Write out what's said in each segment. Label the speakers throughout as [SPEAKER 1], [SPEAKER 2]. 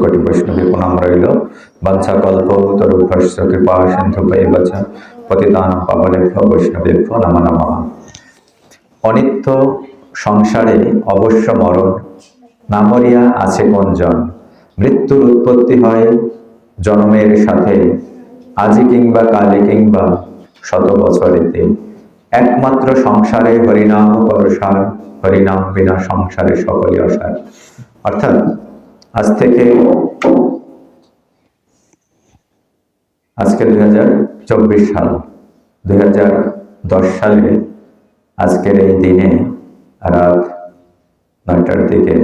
[SPEAKER 1] করি বৈষ্ণবী পুনম রইল বাঞ্ছা কল্প তরু ভর্ষ কৃপা সিন্ধু পাই বাছা পতিতান পাবলেভ্য বৈষ্ণবেভ্য নম নম অনিত্য সংসারে অবশ্য মরণ নামরিয়া আছে কোন জন মৃত্যুর উৎপত্তি হয় জন্মের সাথে আজি কিংবা কালে কিংবা শত বছরেতে একমাত্র সংসারে হরিনাম পরসার হরিনাম বিনা সংসারে সকলে অসার অর্থাৎ আজ থেকে আজকে দুই হাজার চব্বিশ সাল দুই হাজার দশ সালে আজকের এই দিনে রাত নয়টার দিকে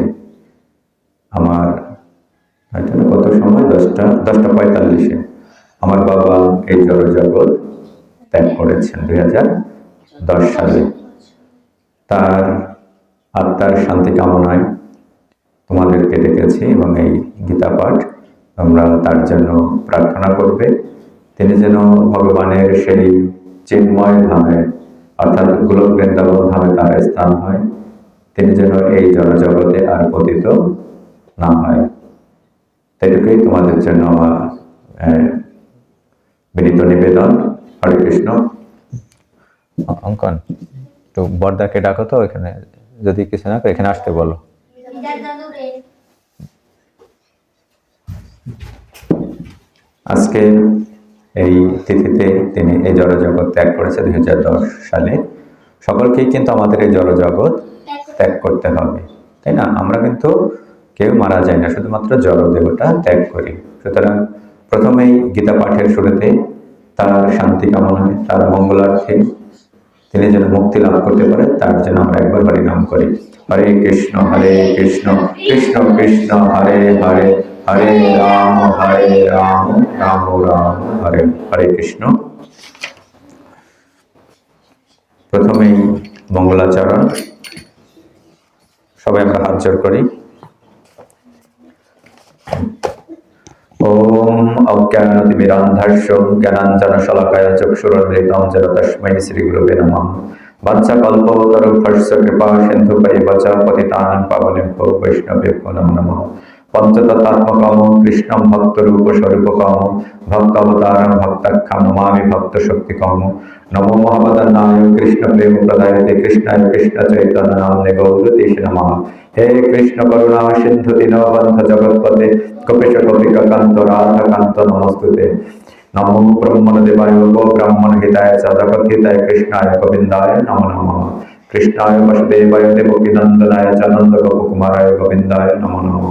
[SPEAKER 1] আমার কত সময় দশটা দশটা পঁয়তাল্লিশে আমার বাবা এই জড়জগৎ ত্যাগ করেছেন দুই হাজার দশ সালে তার আত্মার শান্তি কামনায় তোমাদেরকে ডেকেছি এবং এই গীতা পাঠ তোমরা তার জন্য প্রার্থনা করবে তিনি যেন ভগবানের সেই চিন্ময় ধামে অর্থাৎ গোলক বৃন্দাবন ধামে তার স্থান হয় তিনি যেন এই জনজগতে আর পতিত না হয় সেটুকুই তোমাদের জন্য আমার বিনীত নিবেদন হরে কৃষ্ণ
[SPEAKER 2] অঙ্কন তো বর্দাকে ডাকো তো এখানে যদি কিছু না এখানে আসতে বলো
[SPEAKER 1] আজকে এই তিথিতে তিনি এই জড়জগৎ ত্যাগ করেছে দুই সালে সকলকেই কিন্তু আমাদের এই জড়জগৎ ত্যাগ করতে হবে তাই না আমরা কিন্তু কেউ মারা যায় না শুধুমাত্র জড়দেহটা ত্যাগ করি সুতরাং প্রথমেই গীতা পাঠের শুরুতে তার শান্তি কামনা হয় তার মঙ্গলার্থে তিনি যেন মুক্তি লাভ করতে পারে তার জন্য আমরা একবার হরিনাম করি হরে কৃষ্ণ হরে কৃষ্ণ কৃষ্ণ কৃষ্ণ হরে হরে হরে রাম হরে রাম রাম রাম হরে হরে কৃষ্ণ প্রথমেই মঙ্গলাচরণ সবাই আমরা হাত জোর করি ওম অজ্ঞানতিমিরান্ধাস্য জ্ঞানাঞ্জন শলাকায় চক্ষুরমৃতম যেন তস্মৈ শ্রীগুরুবে নমঃ বাচ্চা কল্পতরু ফর্ষ কৃপা সিন্ধু পরিবচা পতিতানং পাবনেভ্যো বৈষ্ণবেভ্যো নমো নমঃ পঞ্চতত্ত্মকম কৃষ্ণ ভক্তরূপ স্বরূপকম ভক্তাবতারম ভক্ত নমামি ভক্ত কম নমো মহাবতার নাম কৃষ্ণ প্রেম প্রদায়তে কৃষ্ণায় কৃষ্ণ চৈতন্য নামনে গৌরতীশ নম হে কৃষ্ণ করুণা সিন্ধু দীনবন্ধ জগৎপতে কপিশ কপিকা কান্ত রাধ কান্ত নমস্তুতে নমো ব্রহ্মণ দেবায় গো ব্রাহ্মণ হিতায় চ জগৎ হিতায় কৃষ্ণায় গোবিন্দায় নম নমঃ कृष्णाय वसुदेवाय देवकीनंदनाय चनंद कुमाराय गोविंदाय नमो नमो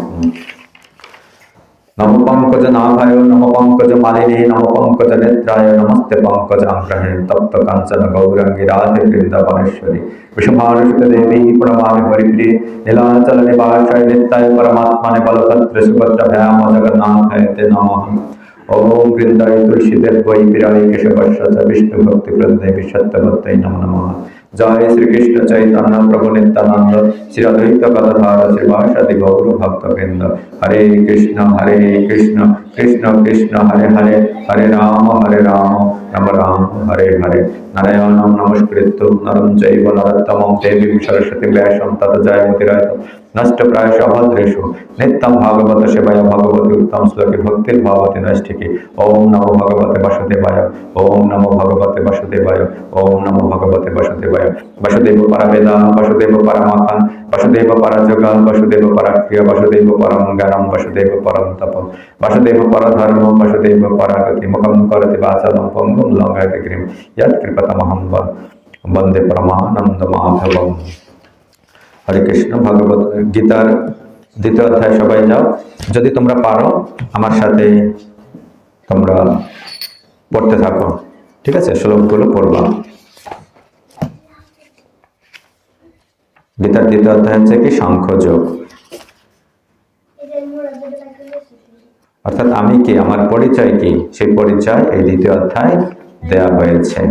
[SPEAKER 1] नम पंकज नाभाय नम पंकज मालिने नम पंकज नेत्राय नमस्ते पंकज अग्रहण तप्त कांचन गौरंगी राधे वृंदावनेश्वरी विषभानुषित देवी प्रणमामि हरिप्रिय नीलाचल निवासाय नित्याय परमात्माने बलभद्र सुभद्रभयाम जगन्नाथाय ते नमः ओम वृंदाय तुलसीदेव वै विराय केशवर्ष विष्णु भक्ति वृंदे नमः জয় শ্রীকৃষ্ণ চৈতন্য প্রভু নিত্যানন্দ শ্রীদ্বৈত গদাধার শ্রীবাসাদি গৌর ভক্তবৃন্দ হরে কৃষ্ণ হরে কৃষ্ণ কৃষ্ণ কৃষ্ণ হরে হরে হরে রাম হরে রাম রাম রাম হরে হরে নারায়ণ নমস্কৃত নরম চৈব নরোত্তম দেবী সরস্বতী ব্যাসম তত জয় মতিরায় নষ্টপ্রায় সহদ্রেশু নিত্যম ভাগবত সেবায় ভগবতী উত্তম শ্লোকে ভক্তির ভাবতী নষ্টিকে ওম নম ভগবতে বাসুদেবায় ওম নম ভগবতে বাসুদেবায় ওম নম ভগবতে বাসুদেবায় বাসুদেব পরবেদা বাসুদেব পরমাকান বাসুদেব পরযোগা বাসুদেব পরাক্রিয়া বাসুদেব পরম জ্ঞানম বাসুদেব পরম তপ বাসুদেব পরধর্ম বাসুদেব পরাগতি মুখম করতে বাচলম পঙ্গম লঙ্ঘয়তি গ্রীম ইয়ৎকৃপতমহম বন্দে পরমানন্দ মাধবম হরে কৃষ্ণ ভগবত গীতার দ্বিতীয় অধ্যায় সবাই যাও যদি তোমরা পারো আমার সাথে তোমরা পড়তে থাকো ঠিক আছে শ্লোকগুলো পড়বা গীতার দ্বিতীয় অধ্যায় হচ্ছে কি শঙ্খ যোগ অর্থাৎ আমি কি আমার পরিচয় কি সেই পরিচয় এই দ্বিতীয় অধ্যায় দেয়া হয়েছে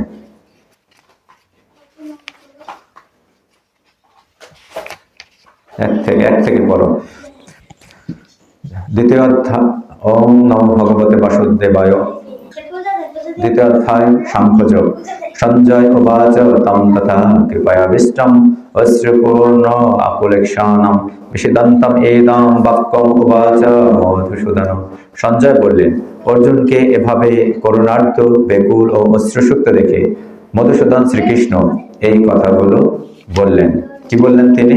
[SPEAKER 1] এক থেকে এক থেকে বড় দ্বিতীয় অধ্যায় ওম নম ভগবতে বাসুদেবায় দ্বিতীয় অধ্যায় সাংখ্যজ সঞ্জয় উবাচ তম তথা কৃপয়াভীষ্টম অশ্রুপূর্ণ আকুলেক্ষাণম বিশিদন্তম এদম বাক্যম উবাচ মধুসূদন সঞ্জয় বললেন অর্জুনকে এভাবে করুণার্থ বেকুল ও অশ্রুসুক্ত দেখে মধুসূদন শ্রীকৃষ্ণ এই কথাগুলো বললেন কি বললেন তিনি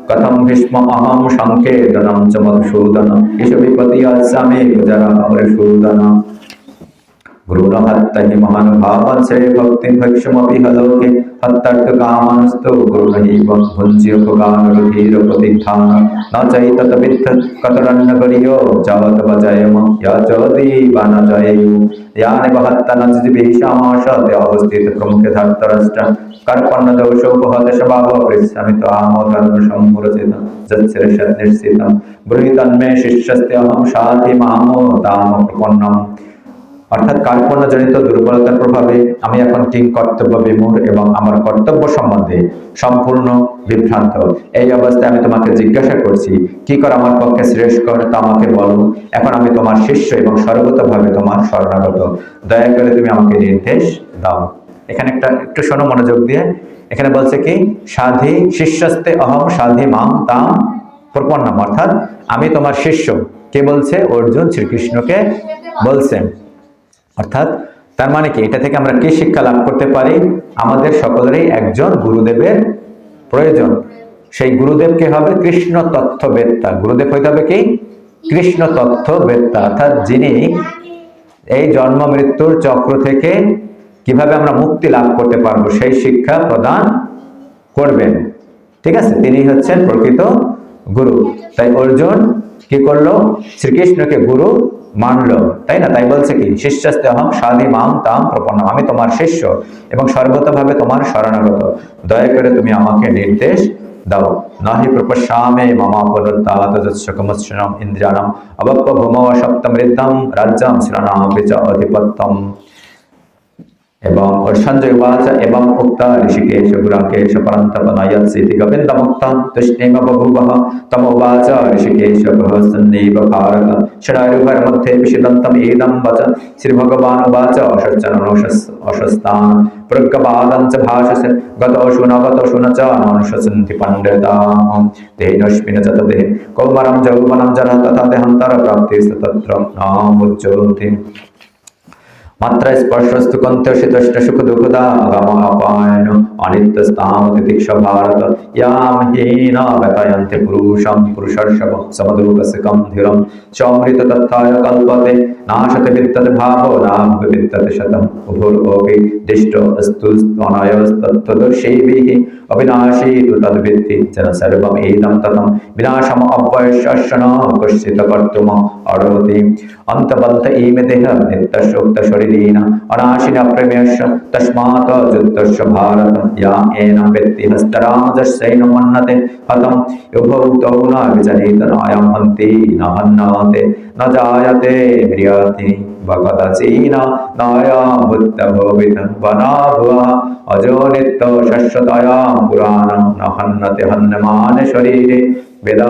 [SPEAKER 1] कथम भीष्म अहम शंखे धनम च मधुसूदन केशविपति जरा अमृत सूदना गुरुण हत्ता हि महान भावान श्रेय भक्ति भक्षमपि हलोके हत्तार्थ कामानस्तु गुरुण हि भुञ्ज्योपगान रुधिर प्रतिष्ठान न चैतत वित्त कतरन्न करियो जावत वजयम याचति वान जययु यानि बहत्ता न जिभिषामाशत अवस्थित प्रमुख धर्तरष्ट कर्पण दोषोपहत शबाव पृच्छामित आमोदर्म सम्मुरचित जत्सिरशत् निश्चितं ब्रूहि तन्मे शिष्यस्ते अहं शान्ति मामो दाम प्रपन्नम् অর্থাৎ কার্পণ্যজনিত দুর্বলতার প্রভাবে আমি এখন ঠিক কর্তব্য বিমূর এবং আমার কর্তব্য সম্বন্ধে সম্পূর্ণ বিভ্রান্ত এই অবস্থায় আমি তোমাকে জিজ্ঞাসা করছি কি কর আমার পক্ষে শ্রেষ্ঠ কর তা আমাকে বলো এখন আমি তোমার শিষ্য এবং সর্বতভাবে তোমার শরণাগত দয়া করে তুমি আমাকে নির্দেশ দাও এখানে একটা একটু শোনো মনোযোগ দিয়ে এখানে বলছে কি সাধি শিষ্যস্তে অহম সাধি মাম তাম প্রপন্নম অর্থাৎ আমি তোমার শিষ্য কে বলছে অর্জুন শ্রীকৃষ্ণকে বলছেন অর্থাৎ তার মানে কি এটা থেকে আমরা কি শিক্ষা লাভ করতে পারি আমাদের সকলেরই একজন গুরুদেবের প্রয়োজন সেই গুরুদেবকে হবে কৃষ্ণ তত্ত্ববেত্তা গুরুদেব হইতে হবে কি কৃষ্ণ তত্ত্ববেত্তা অর্থাৎ যিনি এই জন্ম মৃত্যুর চক্র থেকে কিভাবে আমরা মুক্তি লাভ করতে পারবো সেই শিক্ষা প্রদান করবেন ঠিক আছে তিনি হচ্ছেন প্রকৃত গুরু তাই অর্জুন কি করলো শ্রীকৃষ্ণকে গুরু মানল তাই না তাই বলছে কি শিষ্যস্তে অহম সাধি মাম তাম প্রপন্ন আমি তোমার শিষ্য এবং সর্বতভাবে তোমার শরণাগত দয়া করে তুমি আমাকে নির্দেশ দাও নাহি প্রপশ্যামে মমা পুনত্তাতজৎসকমৎসনম ইন্দ্রিয়াণম অবপ্পভূমও সপ্তমৃদ্ধম রাজ্যাম শ্রণাম বিচ অধিপত্যম एवं और संजय वाच एवं उक्ता ऋषिकेश गुराकेश परंत बनायत सीतिक बिंद मुक्ता तृष्णेम बभूवः तमोवाच ऋषिकेश सन्नीव भारत षडायुहर मध्ये विषिदन्तम् एदं वच श्रीभगवान् उवाच अशच्चनोषस् अशस्तान् प्रगवादं च भाषसे गतोषु न गतोषु न च नानुशसन्ति पण्डिताम् धेनुष्मिन् च तते कौमरं जौवनं जन तथा देहन्तरप्राप्तिस्तत्र नामुज्जोति মাত্রা স্পর্শস্তু কন্ত্রশীতষ্ট সুখ দুঃখদা গমপায়ন অনিত্য স্থামতি তিক্ষ ভারত ইয়াম হীন ব্যতায়ন্তে পুরুষম পুরুষর্ষব সমদুপসকম ধীরম চমৃত তত্থায় কল্পতে নাশত বিত্তত ভাব না বিত্তত শতম দিষ্ট অস্তু অবিনাশী তু যেন সর্বম ততম বিনাশম কর্তুম অন্তবন্ত ইমে দেহ নিত্যশোক্ত শরীর विलीन अनाशिन प्रमेश तस्मात् युद्धस्य भारत या एन व्यक्ति हस्तरामदर्शेन मन्नते हतम् उभौतौ न विचलितनायं हन्ति न हन्नाते न जायते म्रियति भगदचीन नायामुत्तभोवितं वनाभुवः अजो नित्य शश्वतयां पुराणं न हन्नते हन्यमाने शरीरे वेदा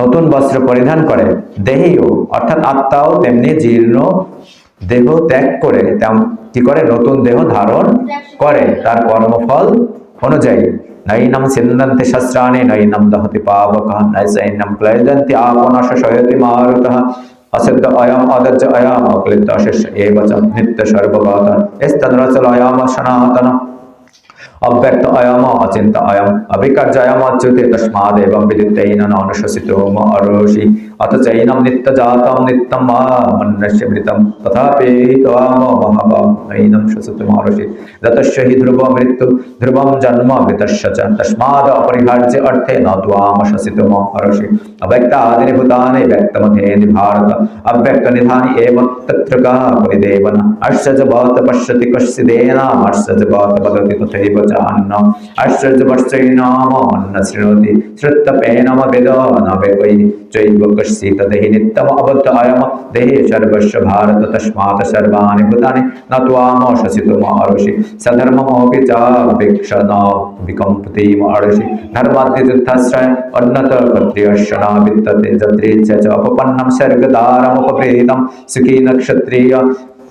[SPEAKER 1] নতুন বস্ত্র পরিধান করে দেহেও অর্থাৎ আত্মাও তেমনি জীর্ণ দেহ ত্যাগ করে কি করে নতুন দেহ ধারণ করে তার কর্মফল অনুযায়ী নৈনম সিন্দন্তে শস্ত্রাণে নৈনম দহতি পাবক নৈসৈনম ক্লয়দন্তি আপনশ সয়তি মারুতঃ অসিদ্ধ অয়ম অদজ্জ অয়ম অক্লিপ্ত অশেষ এ নিত্য সর্বগত এস্তন্দ্রচল অয়ম সনাতন অব্যক্ত অয়ম অচিন্ত অয়ম অবিকার্যয়ম অচ্যুতে তস্মাদ এবং বিদিত্তৈন অনুশোষিত অরোষি अथ चैनम नित्यजातम नित्यम मन्नस्यमृतम तथापि त्वाम महाबाहैनं श्वसतुमारुषि रतस्य हि ध्रुवं मृत्यु ध्रुवं जन्म मृतस्य च तस्माद् अपरिहार्य अर्थे न त्वाम श्वसितुम अरुषि अव्यक्त आदिनि भूतानि भारत अव्यक्त निधानि एव तत्र का परिदेवन अर्षज भवत पश्यति कश्चिदेनाम् अर्षज भवत वदति तथैव च अन्नम् अर्षज वर्षैणाम् अन्न शृणोति श्रुत्तपेनमभिदो न वे चैव कश्च शीतदेहि नित्यम अबद्धयम देहे सर्वस्व भारत तस्मात् सर्वाणि भूतानि न त्वामोषसि तुमारुषि सधर्ममोऽपि चापेक्ष न विकम्पतिमर्षि धर्माद्यतीर्थाश्रय उन्नत क्षणा वित्तते जत्रेच्य च अपपन्नं सर्गदारमुपप्रेतं सुखी नक्षत्रिय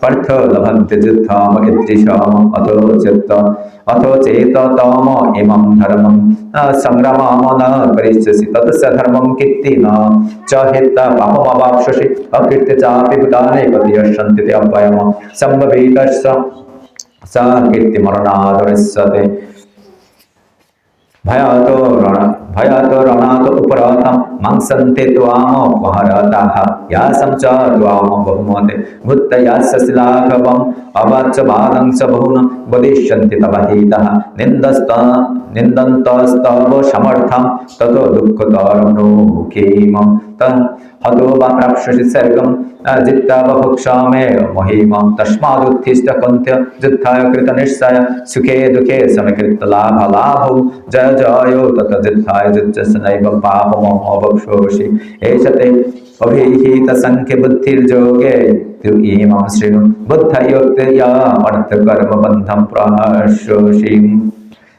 [SPEAKER 1] পার্থ লভন্তে যুদ্ধম ইতিশম অথো চিত্ত অথো চেত তম ইমম ধর্মম সংগ্রামাম ন পরিচ্ছসি তদস্য ধর্মম কীর্তি ন চ হিত্তা পাপম অবাপসসি অকৃত্য চাপি ভূতানে পতিয়সন্তি অব্যয়ম সম্ভবিতস্য सा कीर्तिमरणादरिष्यते ভয়াত রণ ভয়াত রণাত উপরতম মাংসন্তে ত্বাম উপহরতাহ ইয়াসং চ ত্বাম বহুমতে ভূত্তয়াস্য শিলাঘবম অবাচ্চ বাদং চ বহুন উপদিষ্যন্তি তব হিতः নিন্দস্ত নিন্দন্তস্তব সমর্থম তত দুঃখতরম নো কেমম মুক্তং হতবান রাপসি সর্গম জিত্তাবভুক্ষামে মহিমাং তস্মাদুত্থিষ্ট কন্ত্য যুদ্ধায় কৃত নিশ্চয় সুখে দুঃখে সমকৃত লাভ লাভম জয় জয় তত যুদ্ধায় যুজ্জসনৈব পাপমম অবক্ষোষি এষতে অভিহিত সংখ্য বুদ্ধির্যোগে তু ইমাম শৃণু বুদ্ধ যোক্তয়া কর্ম বন্ধম প্রহাসোষিম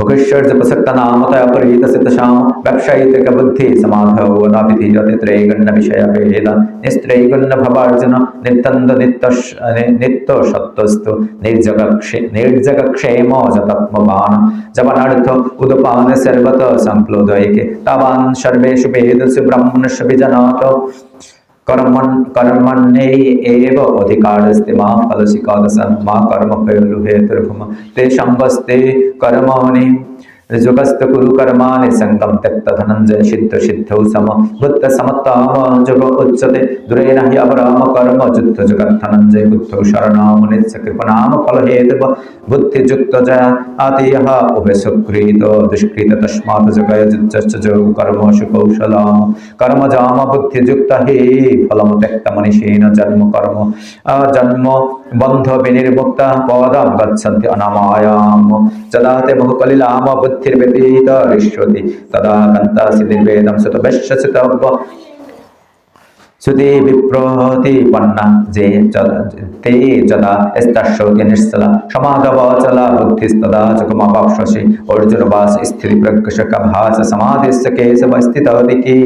[SPEAKER 1] मुखश्चर्च प्रसक्तनामतः परिहितसितशां रक्षयितकबुद्धिः समाधौ अनाभिधीरतित्रैगण्णविषय भेद निस्त्रैगण्णभवार्जुन नित्तन्दनित्तश् नित्तसत्त्वस्तु निर्जगक्षे निर्जगक्षेमो जतत्मवान् जपनार्थ उदपान सर्वतः सम्प्लोदयके तावान् सर्वेषु भेदसु ब्रह्मणस्य विजनाथ कर्मण मा फलसिकादसं मा कर्म फलुहे ते शम्बस्ते कर्मणि ঋজুকস্ত কুরুকর্মাণি সঙ্গম ত্যক্ত ধনঞ্জয় সিদ্ধ সিদ্ধ সম ভুত্ত সমত্তাম যোগ উচ্যতে দূরে নাহি অবরাম কর্ম যুদ্ধ জগৎ ধনঞ্জয় বুদ্ধ শরণাম নিচ্ছ কৃপনাম ফলহেতুব বুদ্ধিযুক্ত জয়াতিহ উভে সুকৃত দুষ্কৃত তস্মাৎ জগয় যুজ্জশ্চ যোগ কর্ম সুকৌশলাম কর্ম জাম হে ফলম ত্যক্ত মনীষীন জন্ম কর্ম জন্ম বন্ধ বিনির্মুক্ত পদাব্বৎসন্তি অনামায়াম যদা তে বহুকলিলাম বুদ্ধির্ব্যতীত ঋষ্যতি তদা কন্তাসি নির্বেদম সুতবেশ্য সুতব্য সুতি বিপ্রতি পন্না যে তে যদা স্তাশ্বতি নিশ্চলা সমাগবচলা বুদ্ধিস্তদা চকমাপাপশি অর্জুনবাস স্থিতি প্রকৃষক ভাস সমাধিস্য কেশব স্থিততি কি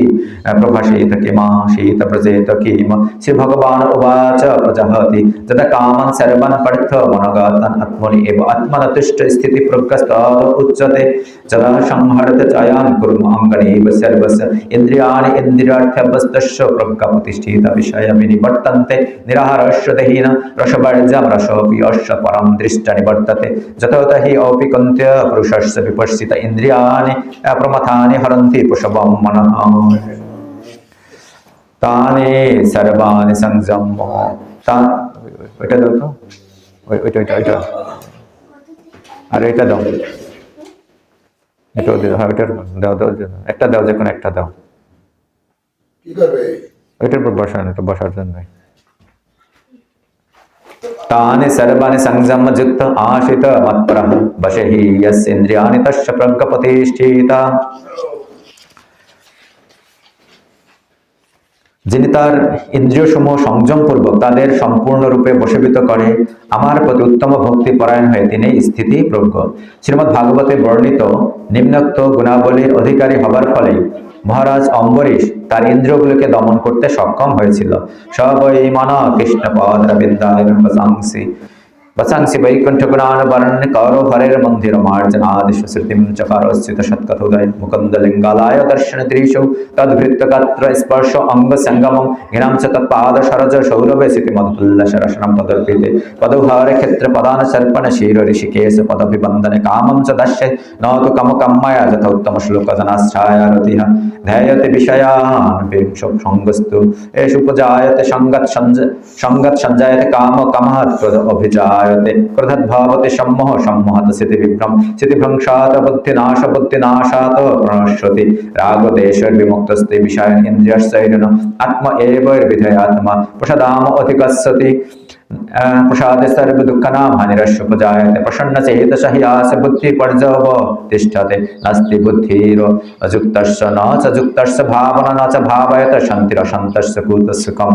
[SPEAKER 1] প্রভাষিত কিমা শীত প্রজেত কিম শ্রী ভগবান উবাচ প্রজাহতি যদা কামন সর্বন পর্থ মনোগাতন আত্মনি এব আত্মনতুষ্ট স্থিতি প্রজ্ঞস্তদ উচ্যতে যদা সংহরত চায়ান কুর্ম অঙ্গণেব সর্বস্য ইন্দ্রিয়াণি ইন্দ্রিয়ার্থ্যবস্তস্য প্রজ্ঞাপত प्रतिष्ठित विषयविनिवर्तन्ते निराहारश्रुतहीन रसवर्जं रसोऽपि अश्च परं दृष्ट निवर्तते जतोत हि औपिकन्त्य पुरुषस्य विपर्षित इन्द्रियाणि प्रमथानि हरन्ति पुषवं मनः तानि सर्वाणि संजम्म তা ওইটা দাও তো ওইটা ওইটা ওইটা আর এটা দাও এটা দাও হ্যাঁ ওইটার দাও দাও একটা দাও যে কোনো একটা দাও কি করবে ওইটার উপর বসানো তো বসার জন্যই तानि सर्वाणि যিনি তার ইন্দ্রিয় সমূহ সংযমপূর্বক তাদের সম্পূর্ণরূপে বসবিত করে আমার প্রতি উত্তম ভক্তি পরায়ণ হয়ে তিনি স্থিতি প্রজ্ঞ শ্রীমদ ভাগবতে বর্ণিত নিম্নোক্ত গুণাবলীর অধিকারী হবার ফলে মহারাজ অম্বরীশ তার ইন্দ্রগুলোকে দমন করতে সক্ষম হয়েছিল সব মানা কৃষ্ণ পদ রবীন্দ্র వసాంసి వైకుంఠపురాణ వరణ్య కౌరవ హరేర మందిర మార్జనాదిషు శృతిం చకారోస్థిత షత్కథోదయ ముకంద లింగాలయ దర్శన త్రిషు తద్భృత్వ కత్ర స్పర్శ అంగ సంగమం గిణం చ తత్పాద శరజ సౌరభ స్థితి మధుతుల్ల శరషణం తదర్పితే పదౌహార క్షేత్ర పదాన సర్పణ శీర ఋషికేశ పదభిబంధన కామం చ దశ్య నోతు కమ కమ్మయ యథ ఉత్తమ శ్లోక జనాశ్రాయారతిహ ధేయతి విషయాన్ వింశం సంగస్తు ఏషు ఉపజాయత సంగత్ సంజ సంగత్ సంజాయత కామ కమహత్వ అభిజాయ জায়তে ক্রধাৎ ভাবতে সম্মোহ সম্মোহাত বুদ্ধি নাশ বুদ্ধি নাশাত প্রণশ্যতি রাগ দেশ বিমুক্তস্তে বিষয় ইন্দ্রিয়সৈরণ আত্ম এব এবৈর্বিধয় আত্মা প্রসাদাম অধিকসতি প্রসাদে সর্ব দুঃখ দুঃখনাম হানিরস্য উপজায়তে প্রসন্ন চেত হি আস বুদ্ধি পর্যব তিষ্ঠতে নাস্তি বুদ্ধির অযুক্তস্য ন চ যুক্তস্য ভাবনা ন চ ভাবয়ত শান্তিরশান্তস্য কুতস্য কম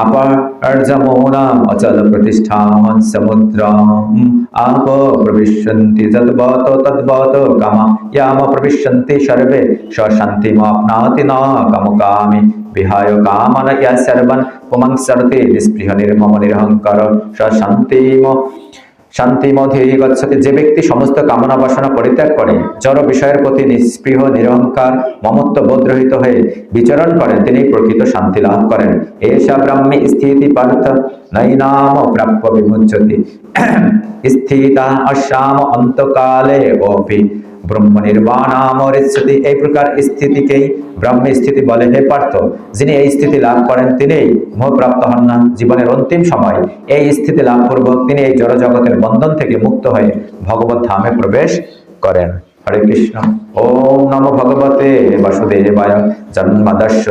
[SPEAKER 1] আপার্জমৌনাম অচল প্রতিষ্ঠান সমুদ্রম আপ প্রবিশন্তি যদ্বত তদ্বত কামা ইয়াম প্রবিশন্তি সর্বে সশান্তিমাপ্নাতি ন কামকামি বিহায় কামন ইয়া সর্বন পুমং সরতে নিস্পৃহ নির্মম নিরহঙ্কর সশান্তিম শান্তি মধ্যে গচ্ছতে যে ব্যক্তি সমস্ত কামনা বাসনা পরিত্যাগ করে জড় বিষয়ের প্রতি নিস্পৃহ নিরহংকার মমত্ব বোধরহিত হয়ে বিচরণ করেন তিনি প্রকৃত শান্তি লাভ করেন এসা ব্রাহ্মী স্থিতি পার্থ নৈনাম প্রাপ্য বিমুঞ্চতি স্থিতা অশ্যাম অন্তকালে অপি ব্রহ্ম আমর স্থিতি এই প্রকার স্থিতিকেই ব্রহ্ম স্থিতি বলে হে পার্থ যিনি এই স্থিতি লাভ করেন তিনি মোহপ্রাপ্ত হন না জীবনের অন্তিম সময় এই স্থিতি লাভ পূর্বক তিনি এই জড় জগতের বন্ধন থেকে মুক্ত হয়ে ভগবত ধামে প্রবেশ করেন হরে কৃষ্ণ ওম নম ভগবতে বাসুদেবায় জন্মদস্য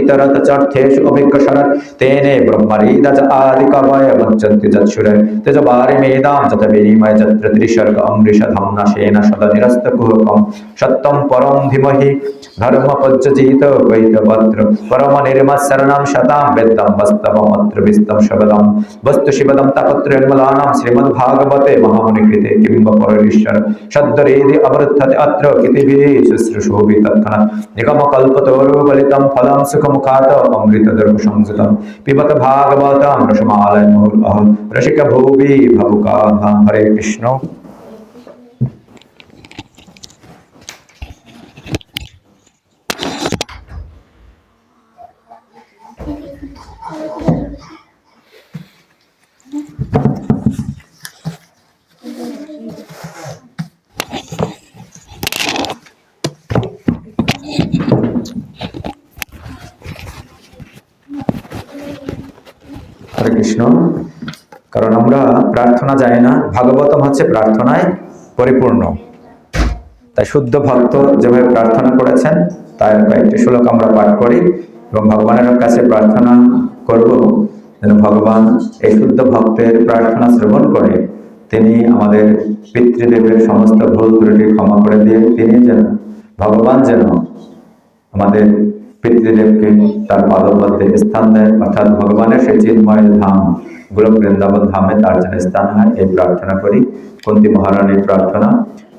[SPEAKER 1] ইতরত চর্থেষু অভিজ্ঞসরণ তেনে ব্রহ্মরিদা চ আদি কবয় বঞ্চন্তি যৎসুরে তেজ বারে মেদাম যত বিনিময় যত্র ত্রিসর্গ অমৃষধম নশেন সদ নিরস্ত কুহকম সত্যম পরম ধর্ম বৈতপত্র পরম শতাম বেদম বিস্তম শবদম বস্তু শিবদম নির্মলানাম শ্রীমদ্ভাগবতে মহামনিকৃতে পরমেশ্বর वेदि अवर्तते अत्र कितिभिः शुश्रूषोऽपि तत्क्षण निगमकल्पतोरोगलितं फलं सुखमुखात् पिबत हरे कृष्ण প্রার্থনা যায় না ভাগবতম হচ্ছে প্রার্থনায় পরিপূর্ণ তাই শুদ্ধ ভক্ত যেভাবে প্রার্থনা করেছেন তার কয়েকটি শ্লোক আমরা পাঠ করি এবং ভগবানের কাছে প্রার্থনা করব যেন ভগবান এই শুদ্ধ ভক্তের প্রার্থনা শ্রবণ করে তিনি আমাদের পিতৃদেবের সমস্ত ভুল ত্রুটি ক্ষমা করে দিয়ে তিনি যেন ভগবান যেন আমাদের পিতৃদেবকে তার পাদপদ্মে স্থান দেয় অর্থাৎ ভগবানের সেই চিন্ময় ধাম গোলক বৃন্দাবন ধামে তার যেন স্থান হয় এই প্রার্থনা করি কুন্তি মহারানীর প্রার্থনা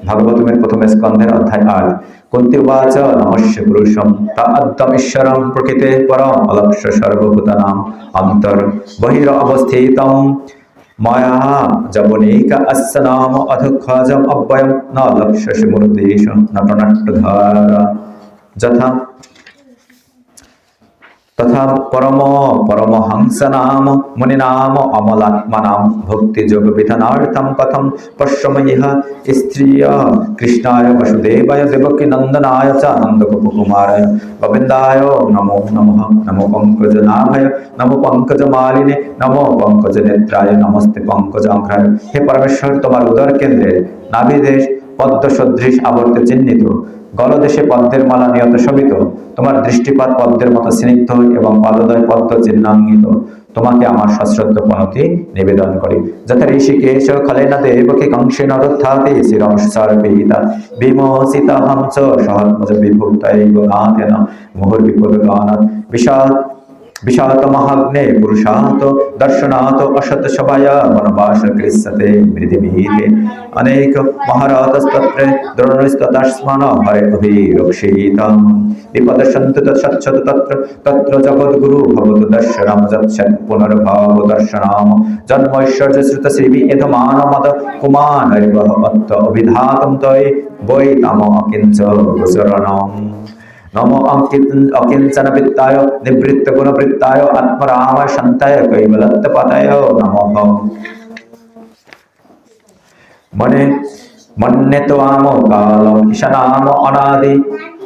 [SPEAKER 1] ভাগবতমের প্রথম স্কন্ধের অধ্যায় আট কুন্তি উবাচ নমস্য পুরুষম তাদ্দমেশ্বরম প্রকৃতে পরম অলক্ষ নাম অন্তর বহির অবস্থিতম মায়া জবনিক আস্য নাম অধক্ষজম অব্যয়ম ন লক্ষ্যসি মূর্তিষ নটনাট্যধারা যথা তথা পরম পরমহংস নাম মুনিনাম অমলাত্মনাম ভক্তি যোগ বিধানার্থম কথম পশ্যম ইহ কৃষ্ণায় বসুদেবায় দেবকী নন্দনায় চ নন্দকুমারায় গোবিন্দায় নমো নমঃ নমো পঙ্কজ নাভয় নমো পঙ্কজ মালিনে নমো পঙ্কজ নেত্রায় নমস্তে পঙ্কজ অঘ্রায় হে পরমেশ্বর তোমার উদর কেন্দ্রে নাভিদেশ পদ্ম সদৃশ আবর্তে চিহ্নিত গলদেশে পদ্মের মালা নিয়ত শোভিত তোমার দৃষ্টিপাত পদ্মের মতো স্নিগ্ধ এবং পাদদয় পদ্ম চিহ্নাঙ্গিত তোমাকে আমার সশ্রদ্ধ পণতি নিবেদন করি যথা ঋষিকেশ খলেন দেবকে কংসে নরোত্থাতে শিরংসার বিহিতা বিমোসিতা হংস সহৎমজ বিভুক্ত মুহুর বিপদ গানত বিষাদ विशालतमहाग्ने पुरुषात् दर्शनात् अशतशवया वनवासकृत्सते मृदिभिः अनेक महारातस्तत्र द्रोणस्ततस्मन हरे अभिरक्षितां विपदशन्तु तत्सच्छत् तत्र तत्र जगद्गुरु भवतु दर्शनं यच्छत् पुनर्भाव दर्शनां जन्मैश्वर्यश्रुतश्रीवि यधमानमद कुमानरिवः अत्त अभिधातं तये वै तमकिञ्च गुसरणम् नमो अकिंचनवृत्ताय निवृत्तगुणवृत्ताय आत्मरामशन्तय कैवलत्तपतय नमो मने मन्यतवामो कालम् इशनाम अनादि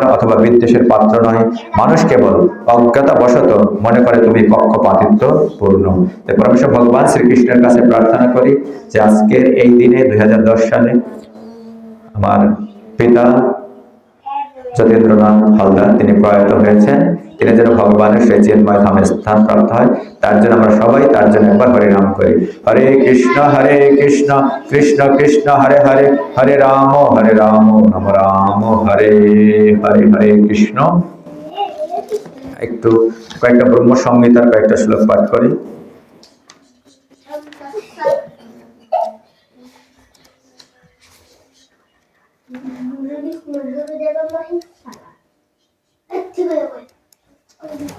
[SPEAKER 1] কারণ অথবা বিদ্বেষের পাত্র নয় মানুষ কেবল অজ্ঞতাবশত মনে করে তুমি পক্ষপাতিত্ব পূর্ণ তাই পরমেশ্বর ভগবান শ্রীকৃষ্ণের কাছে প্রার্থনা করি যে আজকের এই দিনে দুই সালে আমার পিতা যতীন্দ্রনাথ হালদার তিনি প্রয়াত হয়েছেন তিনি যেন ভগবানের সেই চিন্ময় ধামে স্থান প্রাপ্ত হয় তার জন্য আমরা সবাই তার জন্য একবার হরে নাম করি হরে কৃষ্ণ হরে কৃষ্ণ কৃষ্ণ কৃষ্ণ হরে হরে হরে রাম হরে রাম রাম রাম হরে হরে হরে কৃষ্ণ একটু কয়েকটা ব্রহ্ম সংহিতার কয়েকটা শ্লোক পাঠ করি Thank you. Thank you.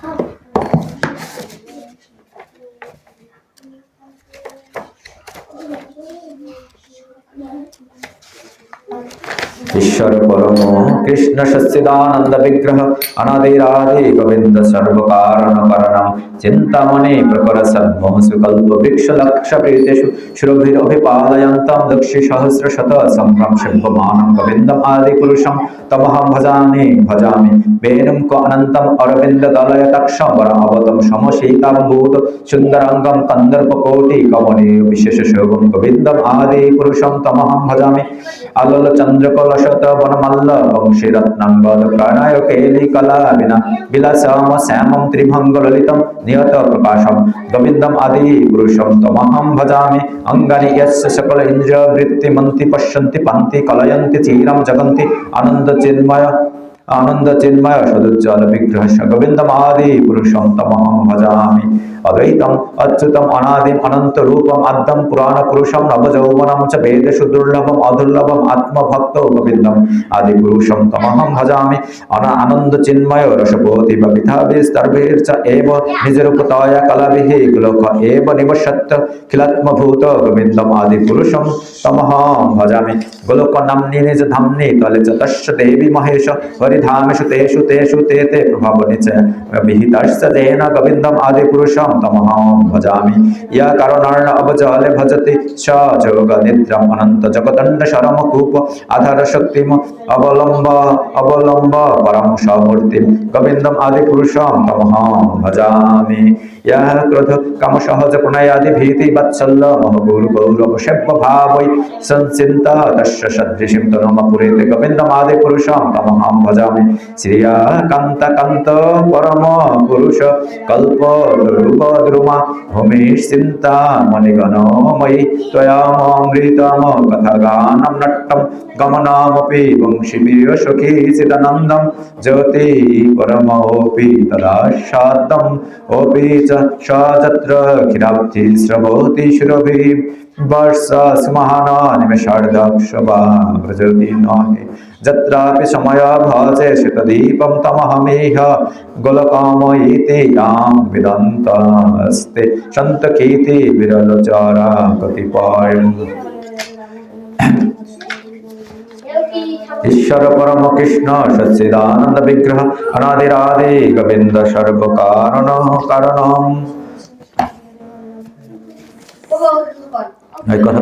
[SPEAKER 1] ঈশ্বর পরম কৃষ্ণ সচ্চিদানন্দ বিগ্রহ অনাদিরাধি গোবিন্দ সর্বকারণ কারণম চিন্তামণি প্রকর সদ্মহসু কল্প বৃক্ষ লক্ষ প্রীতেষু সুরভির অভিপালয়ন্তম দক্ষি সহস্র শত সম্ভ্রম শুভমানম গোবিন্দম আদি পুরুষম তমহম ভজামি ভজামি বেণুম ক অনন্তম অরবিন্দ দলয় তক্ষম বরাবতম সমশীতাম্ভূত সুন্দরাঙ্গম কন্দর্পকোটি কমনীয় বিশেষ শোভম গোবিন্দম আদি পুরুষম তমহম ভজামি আলো চঞ্চল চন্দ্রকলশত বনমাল্য বংশী রত্নাম্বদ প্রণয়কেলি কলা বিনা বিলাসম শ্যামম ত্রিভঙ্গ ললিতম নিয়ত প্রকাশম গোবিন্দম আদি পুরুষম তমহম ভজামি অঙ্গানি ইয়স্য সকল ইন্দ্র বৃত্তি মন্তি পশ্যন্তি পান্তি কলয়ন্তি চিরম জগন্তি আনন্দ চিন্ময় আনন্দ চিন্ময় সদুজ্জ্বল বিগ্রহ গোবিন্দম আদি পুরুষম তমহম ভজামি অদ্বৈতম অচ্যুতম অনাদিম অনন্ত রূপম আদ্যম পুরাণ পুরুষম নবযৌবনম চ বেদ সুদুর্লভম অদুর্লভম আত্মভক্ত গোবিন্দম আদি পুরুষম তমহম ভজামি অনা আনন্দ চিন্ময় রসপতি বা বিধাবিস্তর্ভীর চ এব নিজরূপতয়া কলাবিহি লোক এব নিবসত্য খিলাত্মভূত গোবিন্দম আদি পুরুষম তমহম ভজামি গোলক নাম্নি নিজ ধাম্নি তলে চ তস্য দেবী মহেশ হরিধামেশু তেষু তেষু তে তে প্রভাবনি চ বিহিতাশ্চ তেন গোবিন্দম আদি পুরুষম তমহাম ভজামি ইয়া কারণার্ণ অবজলে ভজতি স যোগ নিদ্রাম অনন্ত জগদণ্ড শরম কূপ আধার শক্তিম অবলম্ব অবলম্ব পরম সমূর্তিম গোবিন্দম আদি পুরুষম তমহাম ভজামি ইয়া ক্রোধ কাম সহজ প্রণয়াদি ভীতি বাৎসল্য মহ গুরু গৌরব সেব্য ভাবৈ संसिन्ता तस्य सदृशिं तनमपुरेते गोविन्दमादिपुरुषं तमहं भजामि श्रियाकान्तकान्त परमपुरुष कल्पतरुप పద్రుమ హోమేశ్చింతామణిగణోమయి త్వయామామృతమ కథగానం నట్టం గమనామపి వంశిమియ సుఖీసిదనందం జ్యోతి పరమోపి తదాశాద్దం ఓపి చ సాత్ర కిరాబ్ధి శ్రవోతి శిరభి वर्षस्महनानिमिषार्धक्षभाभजति नहे जत्रापि समयः भजे शतदीपं तमहमेह गोलकामयीते यां विदन्तास्ते सन्तकीर्ति विरलचारा प्रतिपाय ঈশ্বর পরম কৃষ্ণ সচ্চিদানন্দ বিগ্রহ অনাদিরাধে গোবিন্দ সর্ব কারণ কারণম ওই কথা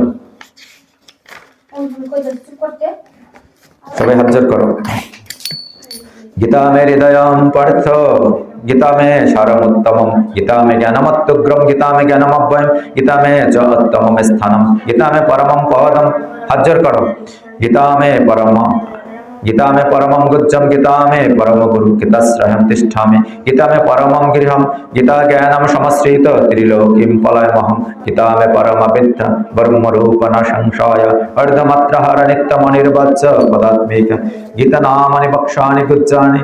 [SPEAKER 1] সবাই হাজার করো গীতা মে হৃদয়ম পার্থ গীতা মে সারম উত্তমম গীতা মে জ্ঞানমত্যুগ্রম গীতা মে জ্ঞানমব্যয়ম গীতা মে চ উত্তমম স্থানম গীতা মে পরমম পদম হাজার করো গীতা মে পরম गीता में परमम गुज्जम गीता में परम गुरु गीताश्रयम तिष्ठा गीता में परमम गृहम गीता ज्ञानम समश्रित त्रिलोकिम पलयमहम गीता में परम विद्ध ब्रह्म रूप न संशय अर्धमात्र हर नित्यम निर्वच पदात्मिक गीता नामानि पक्षानि गुज्जानि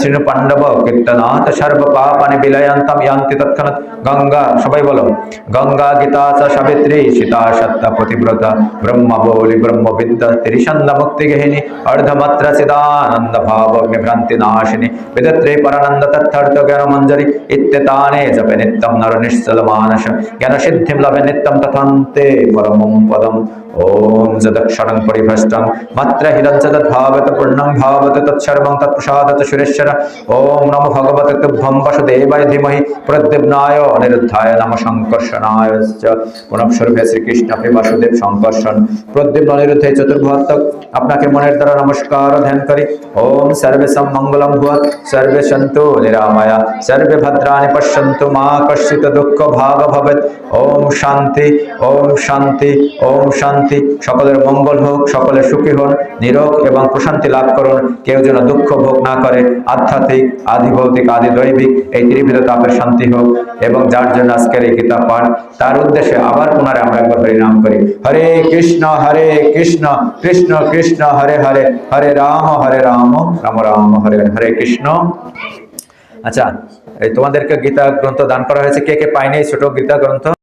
[SPEAKER 1] श्रीनु कीर्तनाथ सर्व पापानि विलयन्तम यान्ति तत्क्षणात् गंगा সবাই বলো গঙ্গা গীতা চ সাবিত্রী সীতা সত্তা পতিব্রতা ব্রহ্ম বৌলি ব্রহ্ম বিদ্যা ত্রিসন্ধা মুক্তিগেহিনী অর্ধমাত্র चिदानन्दभावग्निभ्रान्तिनाशिनि विदत्रे परानन्द तत्थर्थज्ञानमञ्जरि इत्येताने जपे नित्यं नरनिश्चलमानस ज्ञानसिद्धिं लभे नित्यं तथान्ते परमं पदम् ওম যদৎ ষড়ং পরিভ্রষ্টং মাত্রাহিরৎ যদৎ ভাবত পূর্ণং ভাবত তৎসর্বং তৎপ্রসাদত সুরেশ্বর ওম নমো ভগবতে তুভ্যং বসুদেবায় ধীমহি প্রদ্যুম্নায় অনিরুদ্ধায় নম সংকর্ষণায় পুনঃস্বরূপে শ্রীকৃষ্ণ আপনি বাসুদেব সংকর্ষণ প্রদ্যুম্ন অনিরুদ্ধে চতুর্ভত্তক আপনাকে মনের দ্বারা নমস্কার ধ্যান করি ওম সর্বেশম মঙ্গলম ভুয়াত সর্বে সন্তু নিরাময়া সর্বে ভদ্রাণি পশ্যন্তু মা কশ্চিত দুঃখ ভাগ ভবেত ওম শান্তি ওম শান্তি ওম শান্তি শান্তি সকলের মঙ্গল হোক সকলের সুখী হন নিরোগ এবং প্রশান্তি লাভ করুন কেউ যেন দুঃখ ভোগ না করে আধ্যাত্মিক আদি ভৌতিক আদি দৈবিক এই ত্রিবিধ তাপের শান্তি হোক এবং যার জন্য আজকের এই গীতা পাঠ তার উদ্দেশ্যে আবার পুনরায় আমরা একবার হরিনাম করি হরে কৃষ্ণ হরে কৃষ্ণ কৃষ্ণ কৃষ্ণ হরে হরে হরে রাম হরে রাম রাম রাম হরে হরে কৃষ্ণ আচ্ছা এই তোমাদেরকে গীতা গ্রন্থ দান করা হয়েছে কে কে পায়নি ছোট গীতা গ্রন্থ